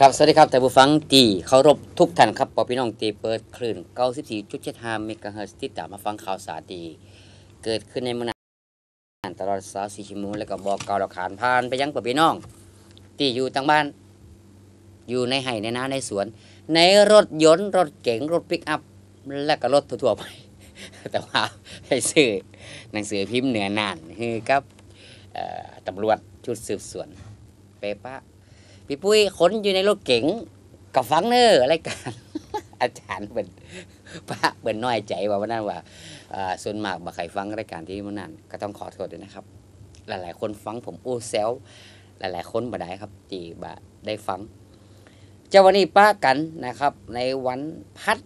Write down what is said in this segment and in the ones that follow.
ครับ สวัสดีครับท่านผู้ฟังตีเคารพทุกท่านครับปอพี่น้องตีเปิดคลื่น 94.75เมกะเฮิรตซ์ติดตามมาฟังข่าวสารดีเกิดขึ้นในเมืองนตลอด24ชั่วโมงแล้วก็บอกกล่าวหลักฐานผ่านไปยังปอพี่น้องตีอยู่ต่างบ้าน อยู่ในไห่ในนาในสวน ในรถยนต์รถเก๋งรถปิกอัพและก็รถทั่วๆไป แต่ว่าให้ซื้อหนังสือพิมพ์เหนือนานคือกับตำรวจชุดสืบสวนเปปะ พี่ปุ้ยขนอยู่ในรถเก๋งกับฟังเนอร์อะไรกัน อาจารย์เป็นพระเป็นน้อยใจว่าวันนั้นว่าส่วนมากบ่ใครฟังรายการที่มันนั้นก็ต้องขอโทษด้วยนะครับ หลายๆ คนฟังผมอู้แซวหลายๆ คนบ่ได้ครับจีบ่ได้ฟังเจ้าวันนี้ป้ากันนะครับ ในวันพัด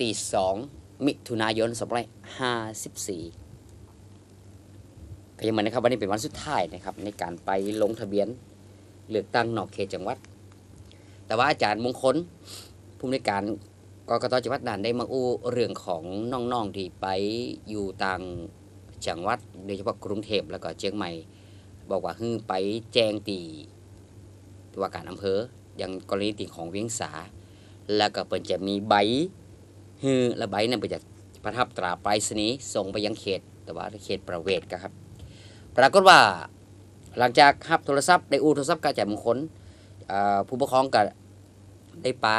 ตีสองมิถุนายนสองพันห้าสิบสี่ก็ยังเหมือนนะครับวันนี้เป็นวันสุดท้ายนะครับ ในการไปลงทะเบียน เลือกตั้งนอกเขตจังหวัด แต่ว่าอาจารย์มงคลผู้อำนวยการกกตจังหวัดน่านได้มาอู้เรื่องของน้องๆที่ไปอยู่ต่างจังหวัดโดยเฉพาะกรุงเทพแล้วก็เชียงใหม่ บอกว่าฮือไปแจ้งตีว่าการอำเภออย่างกรณีตีของเวียงสา แล้วก็เปิ่นจะมีใบฮือและใบนั้นเปิ่นจะประทับตราไปรษณีย์ส่งไปยังเขต แต่ว่าเขตประเวศครับ ปรากฏว่า หลังจากรับโทรศัพท์ได้อู้โทรศัพท์กาจากมงคลผู้ปกครองก็ได้ป้า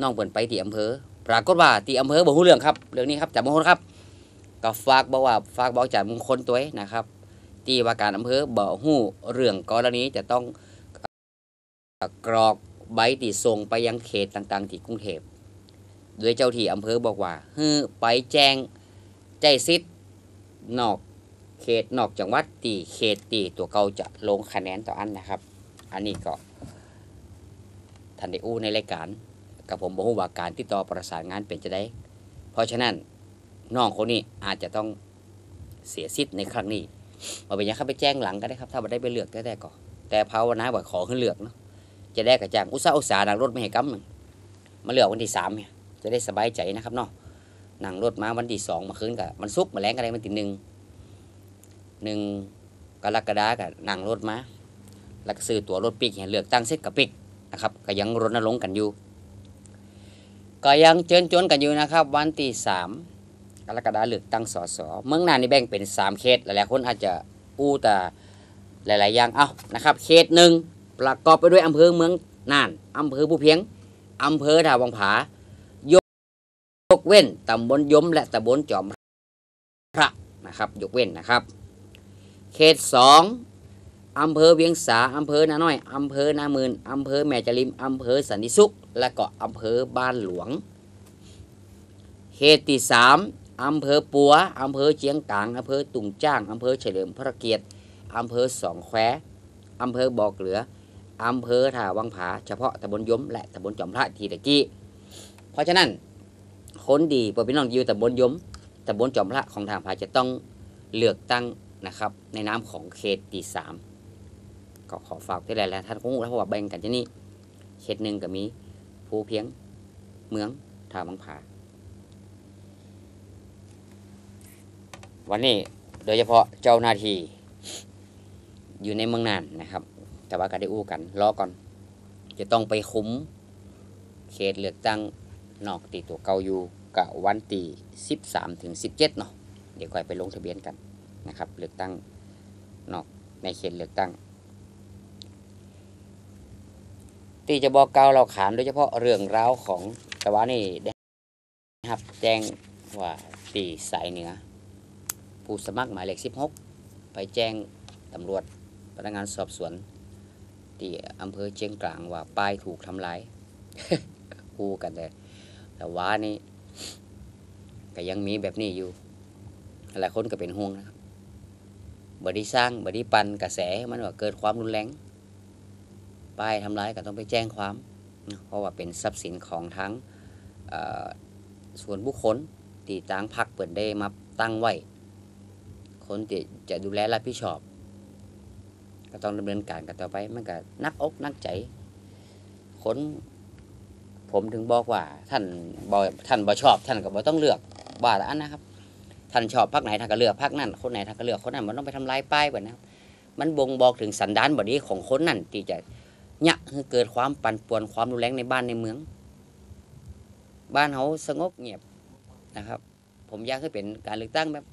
น้องเปิ่นไปที่อำเภอ ปรากฏว่าที่อำเภอบ่ฮู้เรื่องครับเรื่องนี้ครับจากมงคลครับก็ฝากบอกว่าฝากบอกจากมงคลตัวเองนะครับที่ว่าการอำเภอบ่ฮู้เรื่องกรณีจะต้องกรอกใบที่ส่งไปยังเขตต่าง ๆ ที่กรุงเทพโดยเจ้าที่อำเภอบอกว่าฮือไปแจ้งใจซิดนอก เขตนอกจังหวัดตีเขตตีตัวเก่าจะลงคะแนนต่ออันนะครับ อันนี้ก็ทันได้อู้ในรายการกับผมบอกว่าการติดต่อประสานงานเป็นจะได้ เพราะฉะนั้นน้องคนนี้อาจจะต้องเสียสิทธิ์ในครั้งนี้มาเป็นอยังครับไปแจ้งหลังก็ได้ครับ ถ้ามาได้ไปเลือกก็ได้ก็แต่ภาวนาว่าขอขึ้นเลือกเนาะจะได้กระจ่างอุตสาห์อุตสาห์นั่งรถไม่ให้กำมันมาเลือกวันที่สามเนี่ยจะได้สบายใจนะครับเนาะนั่งรถมาวันที่สองมาคืนกับมันซุกมาแรงกันอะไรมันติหนึ่ง หนึ่งกรกฎากับนั่งรถมาแล้วก็ซื้อตั๋วรถปิกเฮเลือกตั้งเสร็จกับปิกนะครับ ก็ยังรณรงค์กันอยู่ ก็ยังเชิญชวนกันอยู่นะครับ วันที่สามกรกฎาเลือกตั้งสสเมืองน่านนี่แบ่งเป็นสามเขตหลายๆคนอาจจะอู้แต่หลายๆอย่างเอานะครับเขตหนึ่งประกอบไปด้วยอำเภอเมืองน่านอำเภอผู้เพียงอำเภอท่าวังผายกยกเว้นตำบลยมและตำบลจอมพระนะครับ ยกเว้นนะครับ เขตสองอำเภอเวียงสาอำเภอนาน้อยอำเภอนามืนอำเภอแม่จริมอำเภอสันติสุข และก็อำเภอบ้านหลวง เขตที่สามอำเภอปัวอำเภอเชียงกลางอำเภอตุงจ้างอำเภอเฉลิมพระเกียรติอำเภอสองแควอำเภอบ่อเกลืออำเภอท่าวังผา เฉพาะตำบลยมและตำบลจอมพระทีตะกี้ เพราะฉะนั้นคนดีปพี่น้องอยู่ตำบลยมตำบลจอมพระของทางผาจะต้องเลือกตั้ง นะครับ ในนามของเขตที่สามก็ขอฝากที่หลายๆท่านคงรู้แล้วเพราะว่าแบ่งกันที่นี่เขตหนึ่งก็มีภูเพียงเมืองท่าบังผาวันนี้โดยเฉพาะเจ้าหน้าที่อยู่ในเมืองนานนะครับ แต่ว่าก็ได้อู้กันรอก่อน จะต้องไปคุ้มเขตเลือกตั้งนอกตีตัวเก่าอยู่กับวันตีสิบสามถึงสิบเจ็ดเนาะเดี๋ยวก่อยไปลงทะเบียนกัน นะครับ เลือกตั้งนอกในเขตเลือกตั้ง ที่จะบอกเก่าเราขานโดยเฉพาะเรื่องราวของแต่ว่านี่ได้ครับแจ้งว่าตีสายเหนือ ผู้สมัครหมายเลขสิบหกไปแจ้งตำรวจพนักงานสอบสวนที่อำเภอเชียงกลางว่าป้ายถูกทำลายคู่กันเลยแต่ว่านี่ก็ยังมีแบบนี้อยู่หลายคนก็เป็นห่วงนะครับ บไดีสร้างบไดีปันกระแสมันว่าเกิดความรุนแรงป้ายทำร้ายก็ต้องไปแจ้งความ เพราะว่าเป็นทรัพย์สินของทั้งส่วนบุคคลที่ต่างพักเปิดได้มาตั้งไว้ คนที่จะดูแลรับผิดชอบ ก็ต้องดำเนินการกันต่อไป มันก็นักอกนักใจคนผมถึงบอกว่าท่านบอท่านบอชอบ ท่านก็บอต้องเลือกว่าแต่อันนะครับ ท่านชอบพักไหนท่านก็เลือกพักนั่นคนไหนท่านก็เลือกคนนั้นมันต้องไปทำลายป้ายแบบนั้นมันบ่งบอกถึงสันดานบดีของคนนั่นที่จะเนี่ยคือเกิดความปั่นป่วนความรุนแรงในบ้านในเมือง บ้านเขาสงบเงียบนะครับ ผมอยากให้เป็นการเลือกตั้งแบบ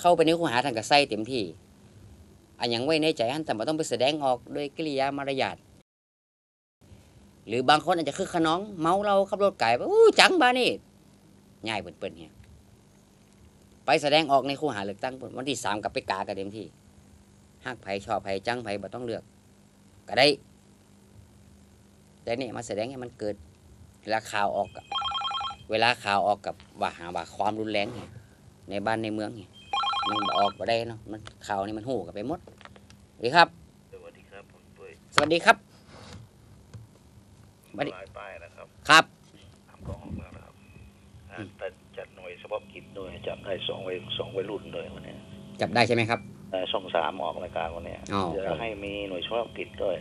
เข้าไปในคูหาทางกับไส้เต็มที่อันยังไว้ในใจอันแต่ไม่ต้องไปแสดงออกด้วยกิริยามารยาทหรือบางคนอาจจะคือขน้อง เมาเราขับรถไก่ไปอู้จังบ้านี่ง่ายเปิ่นๆเนี่ย ไปแสดงออกในคูหาเลือกตั้งพุ่นวันที่สามกับไปกากันเต็มที่หักไผชอบไผจังไผบ่ต้องเลือก ก็ได้ แต่เนี่ยมาแสดงให้มันเกิด เวลาข่าวออกอะเวลาข่าวออกกับว่าหาว่าความรุนแรงเนี่ยในบ้านในเมืองเนี่ยมันบ่ออกมาได้เนาะมันข่าวนี่มันหูกันไปหมดสวัสดีครับ สวัสดีครับผมปุ้ยสวัสดีครับสวัสดีลายป้ายนะครับ ครับทำกองออกมาแล้วครับอ่าแต่ จัดหน่วยเฉพาะกิจด้วยจับได้สองวัยสองวัยรุ่นด้วยวันนี้จับได้ใช่ไหมครับอ่าช่องสามออกรายการวันนี้อ๋อเดี๋ยวให้มีหน่วยเฉพาะกิจด้วย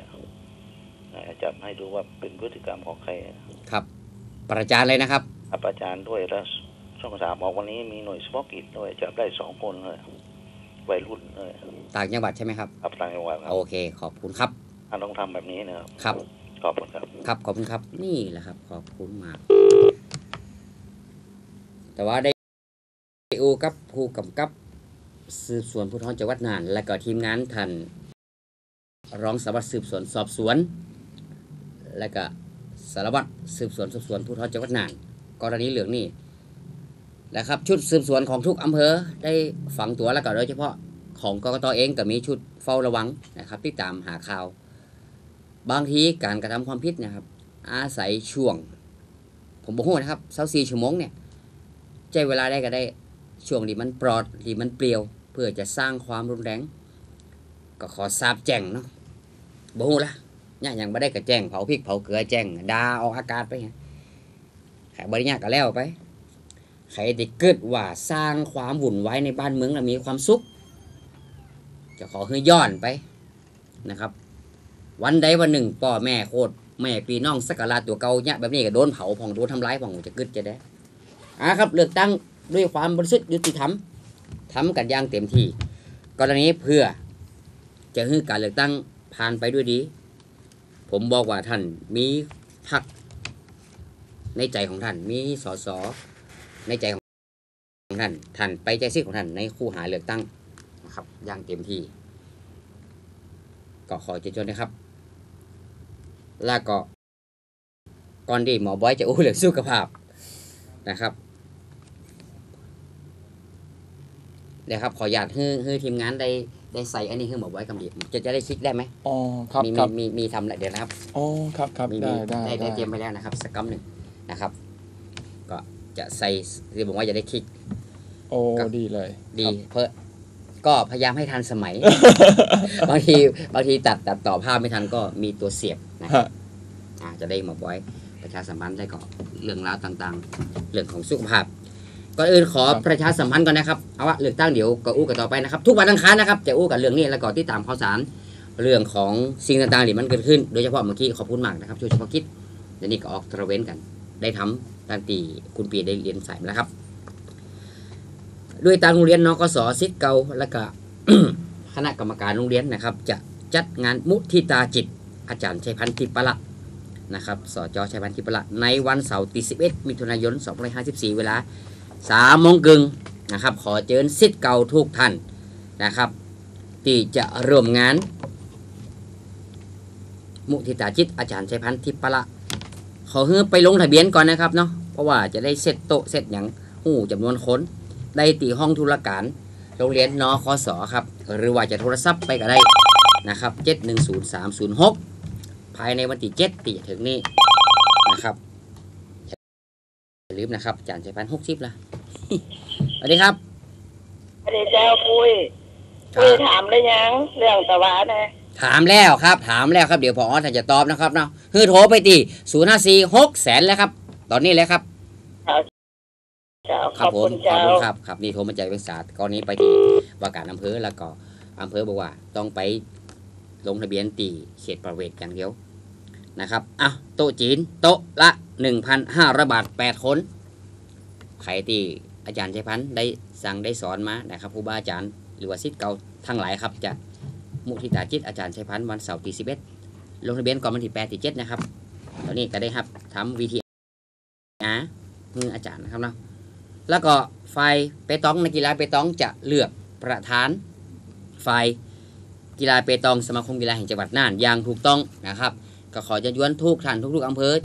อ่าจับให้ดูว่าเป็นพฤติกรรมของใครครับ ประจานเลยนะครับอับอาจารย์ด้วยแล้วช่องสามออกวันนี้มีหน่วยเฉพาะกิจด้วยจับได้สองคนเลยวัยรุ่นเลยต่างจังหวัดใช่ไหมครับอับต่างจังหวัดครับโอเค ขอบคุณครับอ่าต้องทำแบบนี้นะครับครับขอบคุณครับ ครับขอบคุณครับ นี่แหละครับ ขอบคุณมาก แต่ว่าได้อูกับผู้กำกับสืบสวนภูธรจังหวัดน่าน และก็ทีมงานท่านรองสารวัตรสืบสวนสอบสวน และก็สารวัตรสืบสวนสอบสวนภูธรจังหวัดน่าน กรณีเหลืองนี่และครับชุดสืบสวนของทุกอำเภอได้ฝังตัวแล้วก็โดยเฉพาะของกกตเองก็มีชุดเฝ้าระวังนะครับที่ตามหาข่าว บางทีการกระทำความผิดนะครับ อาศัยช่วง ผมบอกนะครับเสาสี่ชั่วโมงเนี่ย ใจเวลาได้ก็ได้ช่วงที่มันปลอดที่มันเปลี่ยว เพื่อจะสร้างความรุนแรง ก็ขอทราบแจ้งเนาะบอกละเนี่ยยังไม่ได้ก็แจ้งเผาพริกเผาเกลือแจ้งดาออกอากาศไปไงใครบริญญาก็แล้วไปใครที่เกิดว่าสร้างความวุ่นวายในบ้านเมืองแล้วมีความสุข จะขอให้ย้อนไปนะครับ วันใดวันหนึ่งพ่อแม่โคตรแม่ปีน้องสักการะตัวเก่าเนี่ยแบบนี้ก็โดนเผาผ่องโดนทำร้ายผ่องจะกึดจะได้ อ่าครับเลือกตั้งด้วยความบริสุทธิ์ยุติธรรมทำกันอย่างเต็มที่กรณีเพื่อจะให้การเลือกตั้งผ่านไปด้วยดี ผมบอกว่าท่านมีพรรคในใจของท่าน มีสสในใจของท่านท่านไปใจซิของท่านในคู่หาเลือกตั้งนะครับอย่างเต็มที่ก็ขอเชิญชวนนะครับแล้วก็ก่อนที่หมอบอยจะอู้เรื่องสุขภาพนะครับ เดี๋ยวครับขออนุญาตให้ให้ทีมงานได้ได้ใส่อันนี้ให้หมอบอยคำเดียวจะจะได้ซิกได้ไหมอ๋อครับมีคมีรับมีมีทำแล้วเดี๋ยวนะครับ อ๋อครับครับมีได้มีได้ได้ได้ได้เตรียมไปแล้วนะครับสักกำหนึ่งนะครับ ก็จะใส่ที่บอกว่าจะได้คลิก โอ้ครับ ดีเลยดีครับ เพื่อก็พยายามให้ทันสมัย บางทีบางทีตัดตัดต่อภาพไม่ทันก็มีตัวเสียบนะคฮะรับอ่าจะได้มาไว้ประชาสัมพันธ์ได้ก็เรื่องราวต่างๆ เรื่องของสุขภาพ ก่อนอื่นขอประชาสัมพันธ์ก่อนนะครับเอาว่าเลือกตั้งเดี๋ยวก็อู้กันต่อไปนะครับ ทุกวันอังคารนะครับจะอู้กันเรื่องนี้แล้วก็ที่ตามข่าวสารเรื่องของสิ่งต่างๆที่มันเกิดขึ้น โดยเฉพาะเมื่อกี้ขอบคุณมากนะครับช่วยเฉพาะกิจเดี๋ยวนี้ก็ออกตระเวนกัน ได้ทำตั้งตีคุณปีได้เรียนสายมาแล้วครับ ด้วยทางโรงเรียนนกศสิทธิ์เก่าแล้วก็คณะกรรมการโรงเรียนนะครับ จะจัดงานมุทิตาจิต อาจารย์ชัยพันธ์ทิปละนะครับสจชัยพันธ์ทิปละในวันเสาร์ที่11มิถุนายน 2554 เวลา 3โมงกึ่งนะครับ ขอเชิญสิทธิ์เก่าทุกท่านนะครับ ที่จะร่วมงาน มุทิตาจิตอาจารย์ชัยพันธ์ทิปละขอเฮือไปลงทะเบียนก่อนนะครับเนาะเพราะว่าจะได้เสร็จโต๊ะเสร็จอย่างหู้จำนวนคนได้ตีห้องธุรการโรงเรียนนอคสอครับ หรือว่าจะโทรศัพท์ไปก็ได้นะครับ 710306ภายในวันที่7ตีถึงนี้นะครับ อย่าลืมนะครับอาจารย์ชัยพันธ์หกสิบละสวัสดีครับพระเจ้าปุ้ยครัปุ้ยบถามได้ยัง เรื่องตะวานะถามแล้วครับ ถามแล้วครับเดี๋ยวพอท่านจะตอบนะครับเนาะคือโทรไปตี0 5 4 6แสนแล้วครับ ตอนนี้แล้วครับเจ้าคขรับอบผมคุณขอบเจ้าคุณครับครับนี่โทรมาจากเวงศาสตร์กรณีไปที่ว่าการอำเภอแล้วก็อำเภอบอกว่าต้องไปลงทะเบียนตีเขตประเวทอย่างเดียวนะครับอะโต๊ะจีน โต๊ะละ 1,500 บาท 8 คนใครที่อาจารย์ชัยพันธ์ได้สั่งได้สอนมานะครับครูบาอาจารย์หรือว่าศิษย์เก่าทั้งหลายครับจะมุทิตาจิตอาจารย์ชัยพันธ์วันเสาร์ที่11ลงทะเบียนก่อนวันที่8ที่7นะครับตอนนี้ก็ได้ครับทำวีทีอามืออาจารย์นะครับเนาะแล้วก็ฝ่ายเปตองนักกีฬาเปตองจะเลือกประธานฝ่ายกีฬาเปตองสมาคมกีฬาแห่งจังหวัดน่านอย่างถูกต้องนะครับ ก็ขอจะย้วนทุกท่านทุกๆอำเภอ